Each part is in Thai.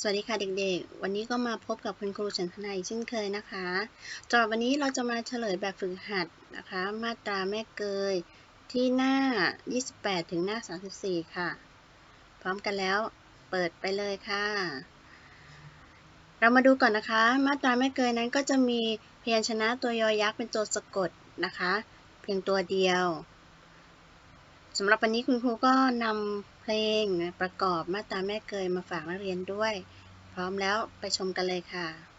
สวัสดีค่ะเด็กๆ วันนี้ก็มาพบกับคุณครูฉันทนายเช่นเคยนะคะสำหรับวันนี้เราจะมาเฉลยแบบฝึกหัดนะคะ มาตราแม่เกยที่หน้า 28 ถึงหน้า 34 ค่ะ พร้อมกันแล้วเปิดไปเลยค่ะ เรามาดูก่อนนะคะ มาตราแม่เกยนั้นก็จะมีพยัญชนะตัวยอยักษ์เป็นตัวสะกดนะคะ เพียงตัวเดียว สำหรับวันนี้คุณครูก็นำเพลงประกอบมาตราแม่เกยมาฝากนักเรียนด้วย พร้อมแล้วไปชมกันเลยค่ะ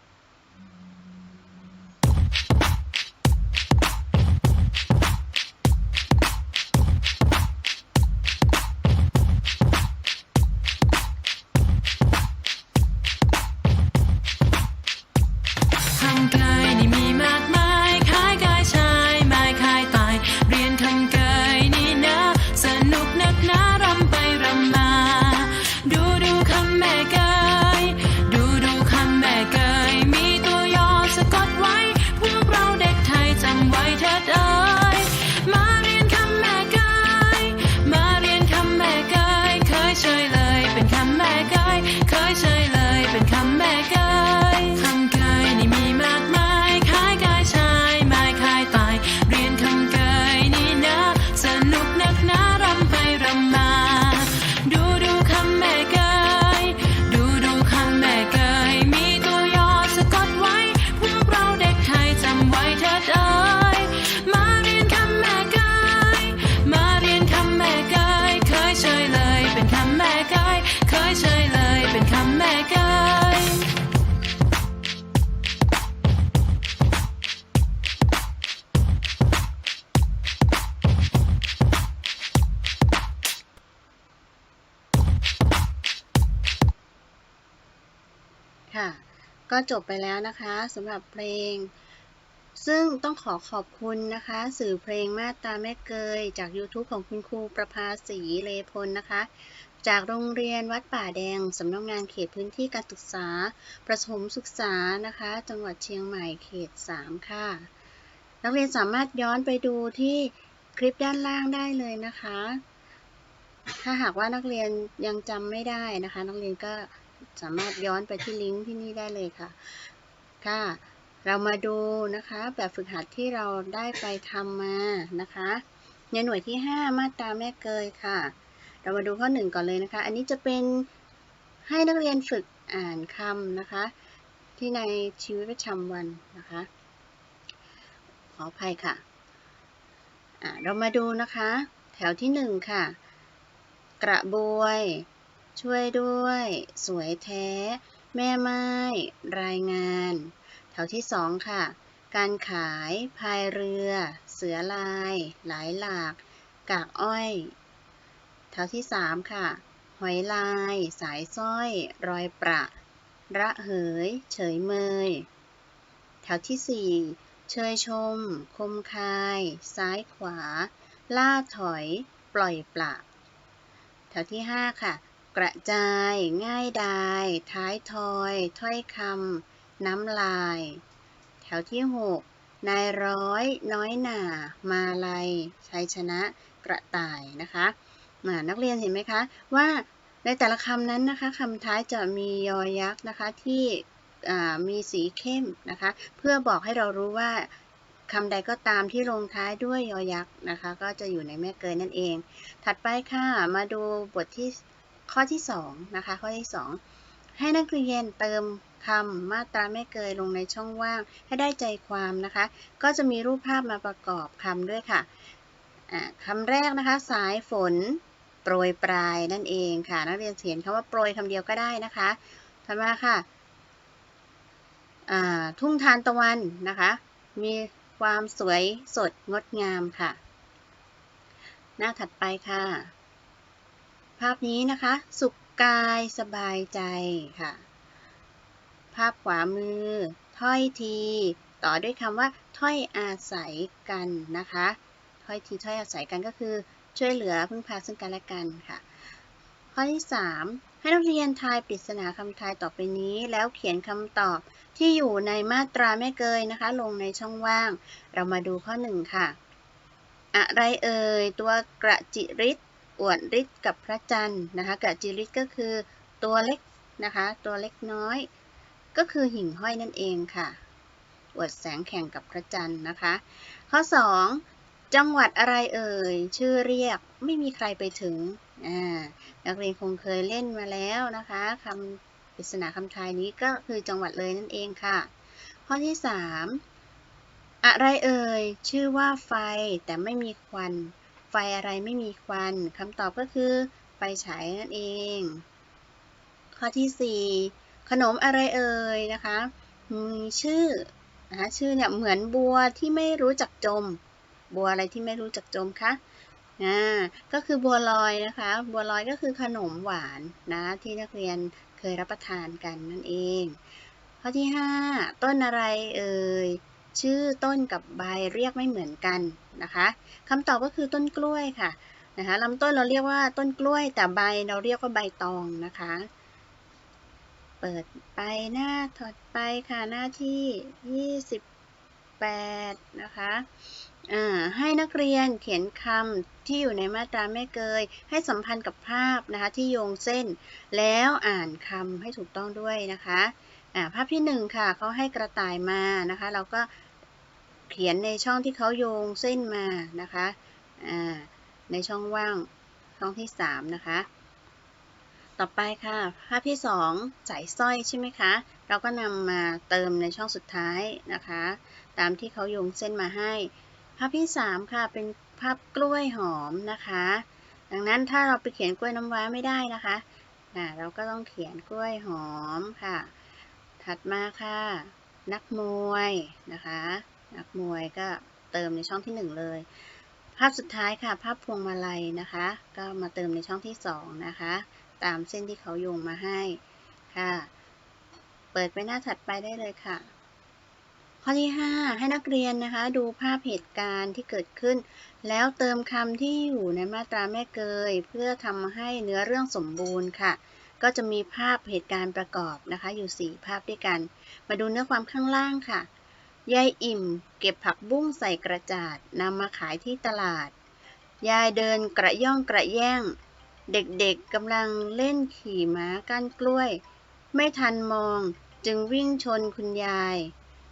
ก็จบไปแล้วนะคะสำหรับเพลง ซึ่งต้องขอขอบคุณนะคะ สื่อเพลงมาตาแม่เกย จาก YouTube ของคุณครูประภาสีเลพลนะคะ จากโรงเรียนวัดป่าแดงสำนักงานเขตพื้นที่การศึกษา ประถมศึกษานะคะ จังหวัดเชียงใหม่เขต 3 ค่ะ นักเรียนสามารถย้อนไปดูที่คลิปด้านล่างได้เลยนะคะ ถ้าหากว่านักเรียนยังจำไม่ได้นะคะ นักเรียนก็ สามารถย้อนไปที่ลิงก์ที่นี่ได้เลยค่ะ ค่ะ เรามาดูนะคะ แบบฝึกหัดที่เราได้ไปทำมานะคะ ในหน่วยที่ 5 มาตราแม่เกยค่ะ เรามาดูข้อ 1 ก่อนเลยนะคะ อันนี้จะเป็นให้นักเรียนฝึกอ่านคำนะคะ ที่ในชีวิตประจำวันนะคะ ขออภัยค่ะอ่าเรามาดูนะคะ แถวที่ 1 ค่ะ กระบวย ช่วยด้วย สวยแท้ แม่ไม้ รายงาน แถวที่สองค่ะ การขาย พายเรือ เสือลาย หลายหลาก กากอ้อย แถวที่สามค่ะ หอยลาย สายสร้อย รอยประ ระเหย เฉยเมย แถวที่สี่เชยชม คมคาย ซ้ายขวา ล่าถอย ปล่อยปละแถวที่ห้าค่ะ กระจาย ง่ายดาย ท้ายทอย ถ้อยคำน้ำลาย แถวที่ 6 นายร้อย น้อยหน่า มาลัยชัยชนะกระต่ายนะคะนักเรียนเห็นไหมคะว่าในแต่ละคำนั้นนะคะคำท้ายจะมียอยักษ์นะคะที่มีสีเข้มนะคะเพื่อบอกให้เรารู้ว่าคำใดก็ตามที่ลงท้ายด้วยยอยักษ์นะคะ ก็จะอยู่ในแม่เกยนั่นเอง ถัดไปค่ะ มาดูบทที่ ข้อที่2นะคะข้อที่ 2 ให้นักเรียนเติมคำมาตราแม่เกยลงในช่องว่างให้ได้ใจความนะคะ ก็จะมีรูปภาพมาประกอบคำด้วยค่ะอ่าคำแรกนะคะ สายฝนโปรยปลายนั่นเองค่ะ นักเรียนเขียนคำว่าโปรยคำเดียวก็ได้นะคะถัดมาค่ะทุ่งทานตะวันนะคะ มีความสวยสดงดงามค่ะ หน้าถัดไปค่ะ ภาพนี้นะคะ สุขกายสบายใจค่ะ ภาพขวามือ ถ้อยที ต่อด้วยคำว่า ถ้อยอาศัยกันนะคะ ถ้อยทีถ้อยอาศัยกันก็คือ ช่วยเหลือพึ่งพาซึ่งกันและกันค่ะ ข้อที่ 3 ให้นักเรียนทายปริศนาคำทายต่อไปนี้ แล้วเขียนคำตอบที่อยู่ในมาตราแม่เกยนะคะ ลงในช่องว่าง เรามาดูข้อ 1 ค่ะ อะไรเอ่ยตัวกระจิริด อวดฤทธิ์กับพระจันทร์นะคะกระจิริดก็คือตัวเล็กนะคะ ตัวเล็กน้อย ก็คือหิ่งห้อยนั่นเองค่ะอวดแสงแข่งกับพระจันทร์นะคะ ข้อ 2 จังหวัดอะไรเอ่ย ชื่อเรียกไม่มีใครไปถึงอ่านักเรียนคงเคยเล่นมาแล้วนะคะคำปริศนาคำทายนี้ก็คือจังหวัดเลยนั่นเองค่ะ ข้อที่ 3 อะไรเอ่ย ชื่อว่าไฟแต่ไม่มีควัน ไฟอะไรไม่มีควันคำตอบก็คือไฟฉายนั่นเอง ข้อที่ 4 ขนมอะไรเอ่ยนะคะมีชื่อนะคะชื่อเนี่ยเหมือนบัวที่ไม่รู้จักจม บัวอะไรที่ไม่รู้จักจมคะอ่าก็คือบัวลอยนะคะ บัวลอยก็คือขนมหวานนะที่นักเรียนเคยรับประทานกันนั่นเอง ข้อที่ 5 ต้นอะไรเอ่ย ชื่อต้นกับใบเรียกไม่เหมือนกันนะคะคำตอบก็คือต้นกล้วยค่ะนะคะลำต้นเราเรียกว่าต้นกล้วย แต่ใบเราเรียกว่าใบตองนะคะ เปิดไปหน้าถอดไปค่ะหน้าที่ 28 นะคะอ่าให้นักเรียนเขียนคำที่อยู่ในมาตราแม่เกย ให้สัมพันธ์กับภาพนะคะที่โยงเส้น แล้วอ่านคำให้ถูกต้องด้วยนะคะภาพที่หนึ่งค่ะเขาให้กระต่ายมานะคะ เราก็ เขียนในช่องที่เขาโยงเส้นมานะคะในช่องว่างช่องที่สามนะคะ ต่อไปค่ะภาพที่สองใส่สร้อยใช่ไหมคะ เราก็นำมาเติมในช่องสุดท้ายนะคะ ตามที่เขาโยงเส้นมาให้ ภาพที่สามค่ะ เป็นภาพกล้วยหอมนะคะ ดังนั้นถ้าเราไปเขียนกล้วยน้ำว้าไม่ได้นะคะอ่าเราก็ต้องเขียนกล้วยหอมค่ะ ถัดมาค่ะ นักมวยนะคะ นักมวยก็เติมในช่องที่หนึ่งเลย ภาพสุดท้ายค่ะ ภาพพวงมาลัยนะคะ ก็มาเติมในช่องที่สองนะคะ ตามเส้นที่เขาโยงมาให้ค่ะ เปิดไปหน้าถัดไปได้เลยค่ะ ข้อที่ 5 ให้นักเรียนนะคะ ดูภาพเหตุการณ์ที่เกิดขึ้น แล้วเติมคำที่อยู่ในมาตราแม่เกย เพื่อทำให้เนื้อเรื่องสมบูรณ์ค่ะก็จะมีภาพเหตุการณ์ประกอบนะคะ อยู่ 4 ภาพด้วยกัน มาดูเนื้อความข้างล่างค่ะ ยายอิ่ม เก็บผักบุ้งใส่กระจาดนำมาขายที่ตลาด ยายเดินกระย่องกระแย่ง เด็กๆกำลังเล่นขี่ม้าก้านกล้วย ไม่ทันมองจึงวิ่งชนคุณยาย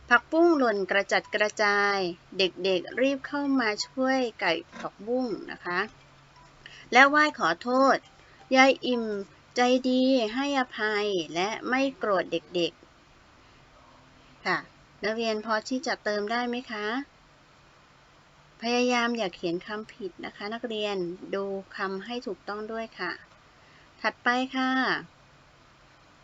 ผักบุ้งหล่นกระจัดกระจาย เด็กๆรีบเข้ามาช่วยไก่ผักบุ้งนะคะ และไหว้ขอโทษ ยายอิ่มใจดีให้อภัยและไม่โกรธเด็กๆ ค่ะ นักเรียนพอที่จะเติมได้ไหมคะ พยายามอย่าเขียนคำผิดนะคะ นักเรียนดูคำให้ถูกต้องด้วยค่ะ ถัดไปค่ะ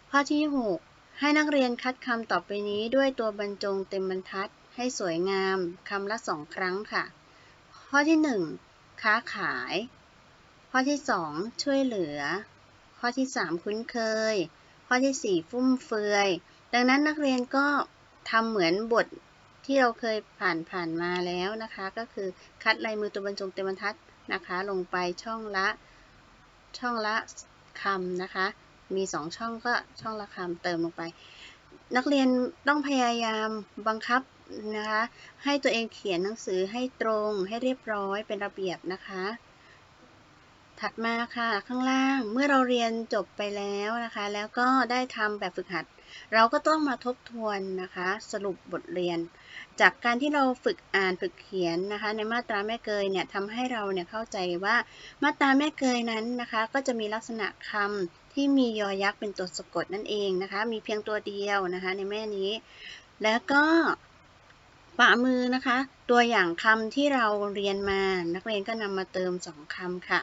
ข้อที่ 6 ให้นักเรียนคัดคำต่อไปนี้ด้วยตัวบรรจงเต็มบรรทัด ให้สวยงามคำละสองครั้งค่ะ ข้อที่ 1 ค้าขาย ข้อที่ 2 ช่วยเหลือ ข้อที่ 3 คุ้นเคย ข้อที่ 4 ฟุ่มเฟือย ดังนั้นนักเรียนก็ ทำเหมือนบทที่เราเคยผ่านผ่านมาแล้วนะคะ ก็คือคัดลายมือตัวบรรจงเต็มบรรทัดนะคะ ลงไปช่องละช่องละคำนะคะ มี 2 ช่องก็ช่องละคำเติมลงไป นักเรียนต้องพยายามบังคับนะคะ ให้ตัวเองเขียนหนังสือให้ตรงให้เรียบร้อยเป็นระเบียบนะคะ ถัดมาค่ะข้างล่างเมื่อเราเรียนจบไปแล้วนะคะ แล้วก็ได้ทำแบบฝึกหัด เราก็ต้องมาทบทวนนะคะ สรุปบทเรียน จากการที่เราฝึกอ่านฝึกเขียนนะคะ ในมาตราแม่เกยเนี่ยทำให้เราเนี่ยเข้าใจว่ามาตราแม่เกยนั้นนะคะ ก็จะมีลักษณะคำที่มียอยักษ์เป็นตัวสะกดนั่นเองนะคะ มีเพียงตัวเดียวนะคะ ในแม่นี้ แล้วก็ขวามือนะคะ ตัวอย่างคำที่เราเรียนมา นักเรียนก็นำมาเติมสองคำค่ะ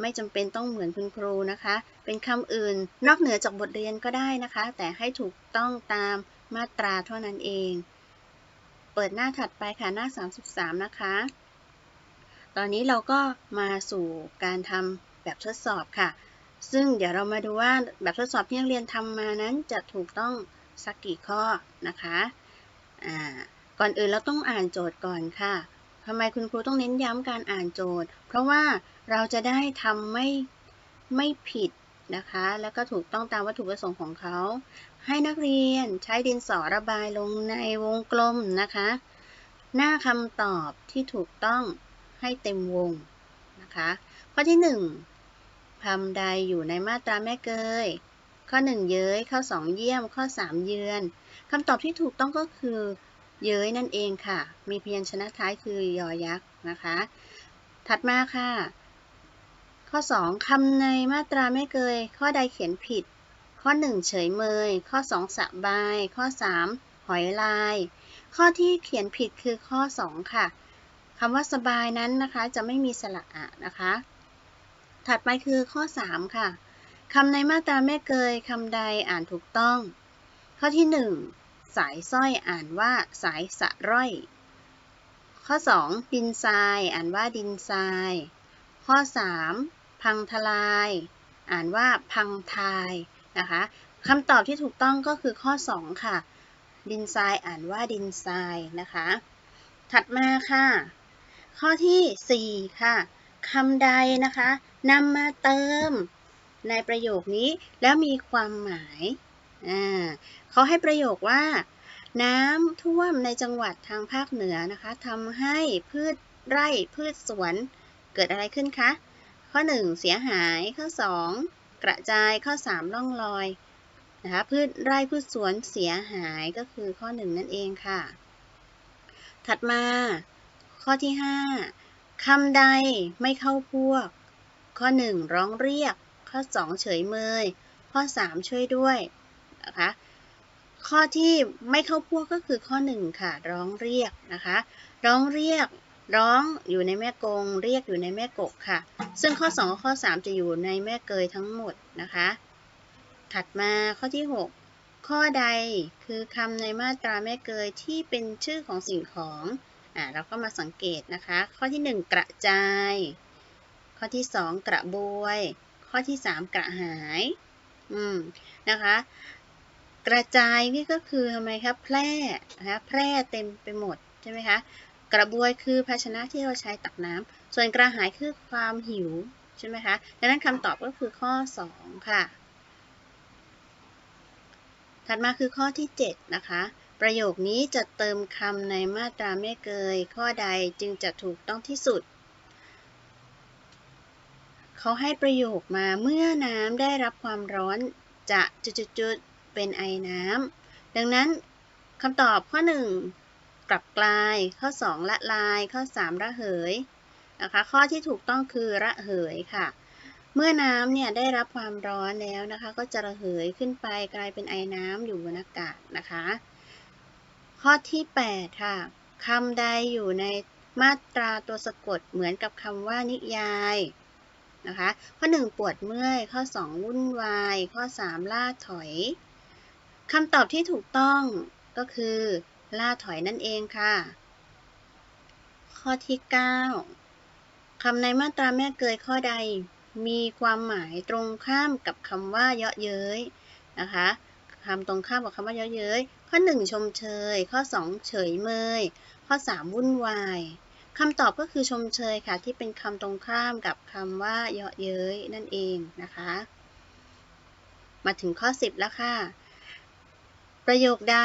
ไม่จำเป็นต้องเหมือนคุณครูนะคะ เป็นคำอื่น นอกเหนือจากบทเรียนก็ได้นะคะ แต่ให้ถูกต้องตามมาตราเท่านั้นเอง เปิดหน้าถัดไปค่ะหน้า 33 นะคะ ตอนนี้เราก็มาสู่การทำแบบทดสอบค่ะ ซึ่งเดี๋ยวเรามาดูว่าแบบทดสอบที่นักเรียนทำมานั้นจะถูกต้องสักกี่ข้อนะคะอ่าก่อนอื่นเราต้องอ่านโจทย์ก่อนค่ะทำไมคุณครูต้องเน้นย้ำการอ่านโจทย์ เพราะว่า เราจะได้ทำไม่ไม่ผิดนะคะ แล้วก็ถูกต้องตามวัตถุประสงค์ของเขา ให้นักเรียนใช้ดินสอระบายลงในวงกลมนะคะ หน้าคำตอบที่ถูกต้องให้เต็มวงนะคะ ข้อที่1คำใดอยู่ในมาตราแม่เกย ข้อ 1 เย้ย ข้อ 2 เยี่ยม ข้อ 3 เยือนคำตอบที่ถูกต้องก็คือเย้ยนั่นเองค่ะ มีพยัญชนะท้ายคือยอยักษ์นะคะ ถัดมาค่ะ ข้อ 2คำในมาตราไม่เกย ข้อใดเขียนผิด ข้อ 1 เฉยเมย ข้อ 2 สะบาย ข้อ 3 หอยลาย ข้อที่เขียนผิดคือข้อ 2 ค่ะคำว่าสบายนั้นนะคะ จะไม่มีสระอะนะคะ ถัดไปคือข้อ 3 ค่ะคำในมาตราไม่เกยคำใดอ่านถูกต้อง ข้อที่ 1 สายสร้อยอ่านว่าสายสะร้อย ข้อ 2 ดินทรายอ่านว่าดินทราย ข้อ 3 พังทลาย อ่านว่าพังทายนะคะคำตอบที่ถูกต้องก็คือข้อ 2 ค่ะ ดินทรายอ่านว่าดินทรายนะคะ ถัดมาค่ะ ข้อที่ 4 ค่ะคำใดนะคะนำมาเติมในประโยคนี้แล้วมีความหมายอ่าเขาให้ประโยคว่า น้ำท่วมในจังหวัดทางภาคเหนือนะคะทำให้พืชไร่พืชสวนเกิดอะไรขึ้นคะ ข้อ 1 เสียหาย ข้อ 2 กระจาย ข้อ3ล่องลอยนะคะ พืชไร่พืชสวนเสียหายก็คือข้อ 1 นั่นเองค่ะ ถัดมา ข้อที่ 5คำใดไม่เข้าพวก ข้อ 1 ร้องเรียก ข้อ 2 เฉยเมย ข้อ 3 ช่วยด้วยนะคะข้อที่ไม่เข้าพวกก็คือข้อ 1 ค่ะ ร้องเรียกนะคะ ร้องเรียก ร้องอยู่ในแม่กง เรียกอยู่ในแม่กกค่ะ ซึ่งข้อ 2 กับข้อ 3 จะอยู่ในแม่เกยทั้งหมดนะคะ ถัดมาข้อที่ 6 ข้อใดคือคำในมาตราแม่เกยที่เป็นชื่อของสิ่งของอ่าเราก็มาสังเกตนะคะ ข้อที่ 1 กระจาย ข้อที่ 2 กระบวย ข้อที่ 3 กระหายอืมนะคะ กระจายนี่ก็คือทำไมครับแพร่นะคะแพร่เต็มไปหมดใช่ไหมคะ กระบวยคือภาชนะที่เราใช้ตักน้ำส่วนกระหายคือความหิวใช่ไหมคะ ดังนั้นคำตอบก็คือข้อ 2 ค่ะ ถัดมาคือข้อที่ 7 นะคะ ประโยคนี้จะเติมคำในมาตราไม่เกย ข้อใดจึงจะถูกต้องที่สุด เขาให้ประโยคมาเมื่อน้ำได้รับความร้อนจะจุดๆเป็นไอน้ำดังนั้นคำตอบข้อ 1 กลับกลาย ข้อ 2 ละลาย ข้อ 3 ระเหยนะคะ ข้อที่ถูกต้องคือระเหยค่ะ เมื่อน้ำเนี่ยได้รับความร้อนแล้วนะคะ ก็จะระเหยขึ้นไปกลายเป็นไอน้ำอยู่บนอากาศนะคะ ข้อที่ 8 ค่ะคำใดอยู่ในมาตราตัวสะกดเหมือนกับคำว่านิยายนะคะ ข้อ 1 ปวดเมื่อย ข้อ 2 วุ่นวาย ข้อ 3 ล่าถอยคำตอบที่ถูกต้องก็คือ ล่าถอยนั่นเองค่ะ ข้อที่ 9คำในมาตราแม่เกยข้อใด มีความหมายตรงข้ามกับคำว่าเยาะเย้ยนะคะคำตรงข้ามกับคำว่าเยาะเย้ยข้อ 1 ชมเชย ข้อ 2 เฉยเมย ข้อ 3 วุ่นวายคำตอบก็คือชมเชยค่ะ ที่เป็นคำตรงข้ามกับคำว่าเยาะเย้ยนั่นเองนะคะ มาถึงข้อ 10 แล้วค่ะ ประโยคใด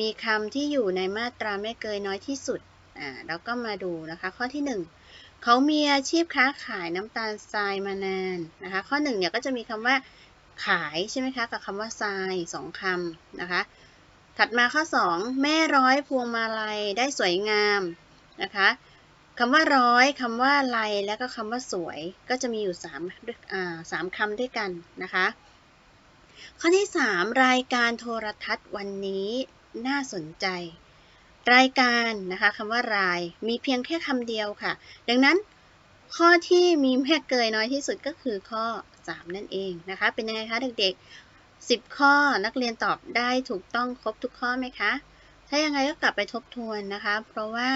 มีคำที่อยู่ในมาตราไม่เกยน้อยที่สุด อ่าเราก็มาดูนะคะ ข้อที่ 1 เขามีอาชีพค้าขายน้ำตาลทรายมานานนะคะ ข้อ1เนี่ยก็จะมีคำว่าขายใช่ไหมคะ กับคำว่าทรายสองคำนะคะ ถัดมาข้อ 2 แม่ร้อยพวงมาลัยได้สวยงามนะคะคำว่าร้อยคำว่าลัยและก็คำว่าสวยก็จะมีอยู่3ด้วยอ่าสามคำด้วยกันนะคะ ข้อที่ 3 รายการโทรทัศน์วันนี้น่าสนใจ รายการนะคะคำว่ารายมีเพียงแค่คำเดียวค่ะ ดังนั้นข้อที่มีแม่เกยน้อยที่สุดก็คือข้อ 3 นั่นเองนะคะ เป็นยังไงคะเด็กๆ 10 ข้อนักเรียนตอบได้ถูกต้องครบทุกข้อไหมคะ ถ้ายังไงก็กลับไปทบทวนนะคะ เพราะว่า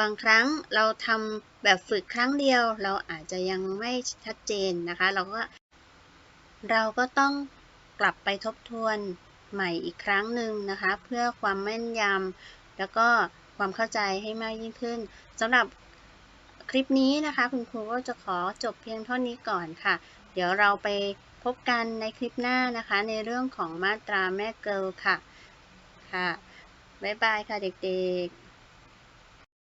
บางครั้งเราทำแบบฝึกครั้งเดียว เราอาจจะยังไม่ชัดเจนนะคะ เราก็เราก็ต้อง กลับไปทบทวนใหม่อีกครั้งหนึ่งนะคะ เพื่อความแม่นยำแล้วก็ความเข้าใจให้มากยิ่งขึ้นสำหรับคลิปนี้นะคะ คุณครูก็จะขอจบเพียงเท่านี้ก่อนค่ะ เดี๋ยวเราไปพบกันในคลิปหน้านะคะ ในเรื่องของมาตราแม่เกิลค่ะค่ะ บ๊ายบายค่ะเด็กๆ